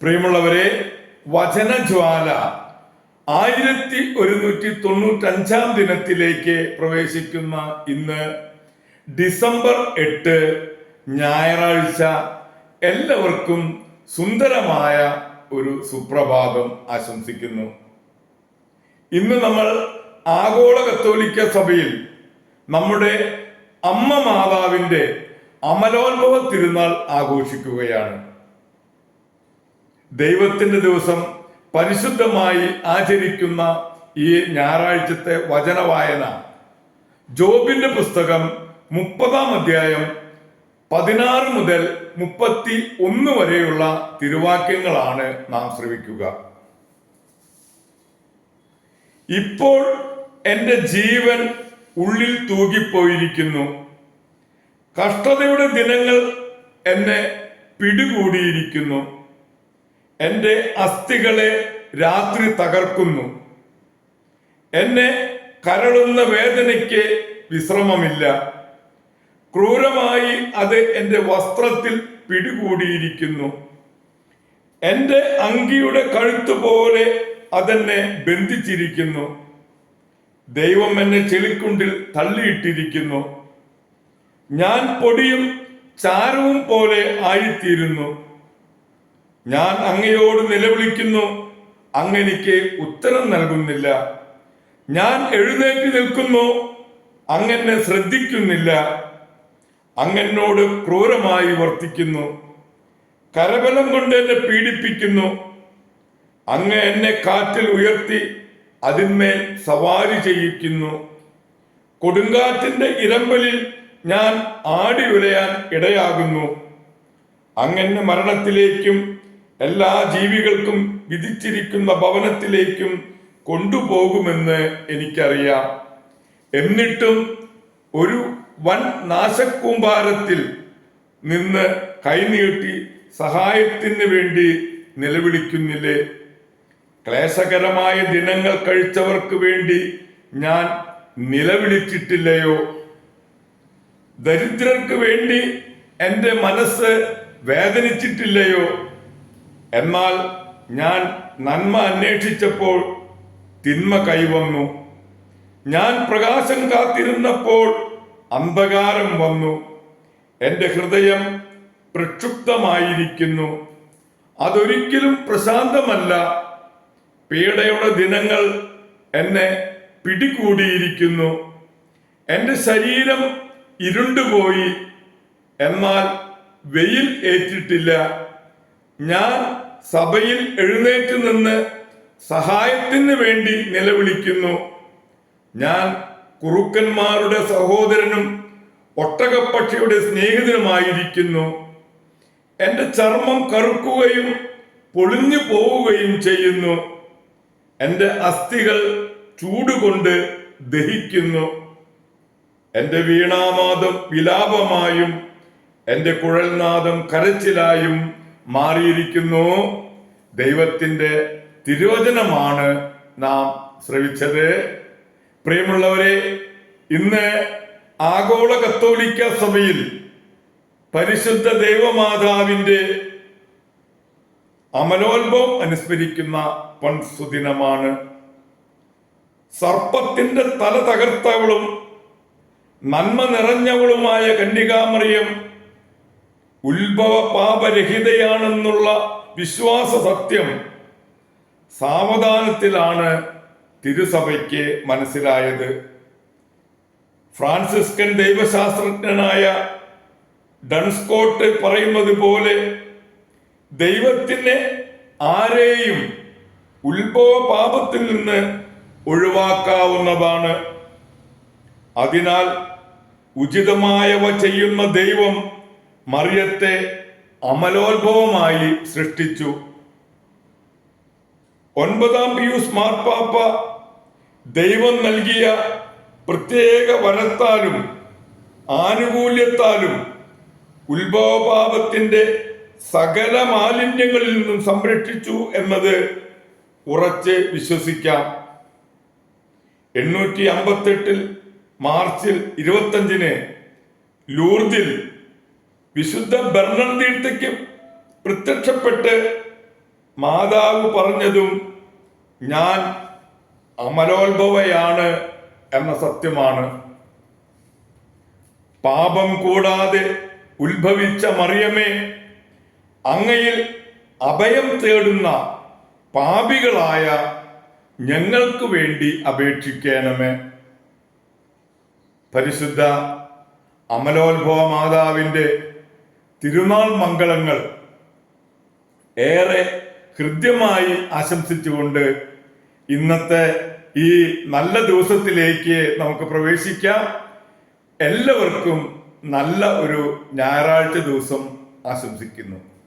പ്രിയമുള്ളവരെ വചനജ്വാല ആയിരത്തി ഒരുന്നൂറ്റി തൊണ്ണൂറ്റഞ്ചാം ദിനത്തിലേക്ക് പ്രവേശിക്കുന്ന ഇന്ന് ഡിസംബർ എട്ട് ഞായറാഴ്ച എല്ലാവർക്കും സുന്ദരമായ ഒരു സുപ്രഭാതം ആശംസിക്കുന്നു. ഇന്ന് നമ്മൾ ആഗോള കത്തോലിക്ക സഭയിൽ നമ്മുടെ അമ്മ മാതാവിന്റെ അമലോത്ഭവ തിരുനാൾ ആഘോഷിക്കുകയാണ്. ദൈവത്തിന്റെ ദിവസം പരിശുദ്ധമായി ആചരിക്കുന്ന ഈ ഞായറാഴ്ചത്തെ വചന വായന. ജോബിന്റെ പുസ്തകം മുപ്പതാം അധ്യായം പതിനാറ് മുതൽ മുപ്പത്തി ഒന്ന് വരെയുള്ള തിരുവാക്യങ്ങളാണ് നാം ശ്രവിക്കുക. ഇപ്പോൾ എന്റെ ജീവൻ ഉള്ളിൽ തൂകിപ്പോയിരിക്കുന്നു. കഷ്ടതയുടെ ദിനങ്ങൾ എന്നെ പിടികൂടിയിരിക്കുന്നു. എന്റെ അസ്ഥികളെ രാത്രി തകർക്കുന്നു. എന്നെ കരളുന്ന വേദനയ്ക്ക് വിശ്രമമില്ല. ക്രൂരമായി അത് എന്റെ വസ്ത്രത്തിൽ പിടികൂടിയിരിക്കുന്നു. എന്റെ അങ്കിയുടെ കഴുത്ത് പോലെ അതെന്നെ ബന്ധിച്ചിരിക്കുന്നു. ദൈവം എന്നെ ചെളിക്കുണ്ടിൽ തള്ളിയിട്ടിരിക്കുന്നു. ഞാൻ പൊടിയും ചാരവും പോലെ ആയിത്തീരുന്നു. ഞാൻ അങ്ങയോട് നിലവിളിക്കുന്നു. അങ്ങെനിക്ക് ഉത്തരം നൽകുന്നില്ല. ഞാൻ എഴുന്നേറ്റ് നിൽക്കുന്നു. അങ്ങനെ ശ്രദ്ധിക്കുന്നില്ല. അങ്ങനോട് ക്രൂരമായി വർത്തിക്കുന്നു. കരബലം കൊണ്ട് എന്നെ പീഡിപ്പിക്കുന്നു. അങ്ങ് എന്നെ കാറ്റിൽ ഉയർത്തി അതിന്മേൽ സവാരി ചെയ്യിക്കുന്നു. കൊടുങ്കാറ്റിന്റെ ഇരമ്പലിൽ ഞാൻ ആടി ഉലയാൻ ഇടയാകുന്നു. അങ്ങനെ മരണത്തിലേക്കും എല്ലാ ജീവികൾക്കും വിധിച്ചിരിക്കുന്ന ഭവനത്തിലേക്കും കൊണ്ടുപോകുമെന്ന് എനിക്കറിയാം. എന്നിട്ടും ഒരു വൻ നാശക്കൂമ്പാരത്തിൽ നിന്ന് കൈനീട്ടി സഹായത്തിന് വേണ്ടി നിലവിളിക്കുന്നില്ലേ? ക്ലേശകരമായ ദിനങ്ങൾ കഴിച്ചവർക്ക് വേണ്ടി ഞാൻ നിലവിളിച്ചിട്ടില്ലയോ? ദരിദ്രർക്ക് വേണ്ടി എന്റെ മനസ്സ് വേദനിച്ചിട്ടില്ലയോ? എന്നാൽ ഞാൻ നന്മ അന്വേഷിച്ചപ്പോൾ തിന്മ കൈവന്നു. ഞാൻ പ്രകാശം കാത്തിരുന്നപ്പോൾ അന്ധകാരം വന്നു. എന്റെ ഹൃദയം പ്രക്ഷുബ്ധമായിരിക്കുന്നു. അതൊരിക്കലും പ്രശാന്തമല്ല. പീഡയുടെ ദിനങ്ങൾ എന്നെ പിടികൂടിയിരിക്കുന്നു. എന്റെ ശരീരം ഇരുണ്ടുപോയി. എന്നാൽ വെയിൽ ഏറ്റിട്ടില്ല. ഞാൻ സഭയിൽ എഴുന്നേറ്റ് നിന്ന് സഹായത്തിന് വേണ്ടി നിലവിളിക്കുന്നു. ഞാൻ കുറുക്കന്മാരുടെ സഹോദരനും ഒട്ടകപ്പക്ഷിയുടെ സ്നേഹിതനുമായിരിക്കുന്നു. എന്റെ ചർമ്മം കറുക്കുകയും പൊളിഞ്ഞു പോവുകയും ചെയ്യുന്നു. എന്റെ അസ്ഥികൾ ചൂടുകൊണ്ട് ദഹിക്കുന്നു. എന്റെ വീണാമാദം വിലാപമായും എന്റെ കുഴൽനാദം കരച്ചിലായും മാറിയിരിക്കുന്നു. ദൈവത്തിന്റെ തിരോചനമാണ് നാം ശ്രവിച്ചത്. പ്രിയമുള്ളവരെ ഇന്ന് ആഗോള കത്തോലിക്ക സഭയിൽ പരിശുദ്ധ ദൈവമാതാവിന്റെ അമലോത്ഭവം അനുസ്മരിക്കുന്ന പൺസുദിനമാണ് സർപ്പത്തിന്റെ തല തകർത്തവളും നന്മ നിറഞ്ഞവളുമായ കന്യകാമറിയം ഉത്ഭവ പാപരഹിതയാണെന്നുള്ള വിശ്വാസ സത്യം സാവധാനത്തിലാണ് തിരുസഭയ്ക്ക് മനസ്സിലായത്. ഫ്രാൻസിസ്കൻ ദൈവശാസ്ത്രജ്ഞനായ ഡൺസ്കോട്ട് പറയുന്നത് പോലെ ദൈവത്തിന് ആരെയും ഉത്ഭവ പാപത്തിൽ നിന്ന് ഒഴിവാക്കാവുന്നതാണ്. അതിനാൽ ഉചിതമായവ ചെയ്യുന്ന ദൈവം മറിയത്തെ അമലോത്ഭവമായി സൃഷ്ടിച്ചു. ഒൻപതാം പിയൂസ് മാർപ്പാപ്പ ദൈവം നൽകിയ പ്രത്യേക വനത്താലും ആനുകൂല്യത്താലും ഉത്ഭവപാപത്തിന്റെ സകല മാലിന്യങ്ങളിൽ നിന്നും സംരക്ഷിച്ചു എന്നത് ഉറച്ച് വിശ്വസിക്കാം. എണ്ണൂറ്റി അമ്പത്തെട്ടിൽ മാർച്ചിൽ ഇരുപത്തഞ്ചിന് ലൂർദിൽ വിശുദ്ധ ഭരണം തീർത്ഥയ്ക്ക് പ്രത്യക്ഷപ്പെട്ട് മാതാവ് പറഞ്ഞതും ഞാൻ അമലോത്ഭവയാണ് എന്ന സത്യമാണ്. പാപം കൂടാതെ ഉത്ഭവിച്ച മറിയമേ അങ്ങയിൽ അഭയം തേടുന്ന പാപികളായ ഞങ്ങൾക്ക് വേണ്ടി അപേക്ഷിക്കണമേ. പരിശുദ്ധ അമലോത്ഭവ മാതാവിന്റെ തിരുനാൾ മംഗളങ്ങൾ ഏറെ ഹൃദ്യമായി ആശംസിച്ചുകൊണ്ട് ഇന്നത്തെ ഈ നല്ല ദിവസത്തിലേക്ക് നമുക്ക് പ്രവേശിക്കാം. എല്ലാവർക്കും നല്ല ഒരു ഞായറാഴ്ച ദിവസം ആശംസിക്കുന്നു.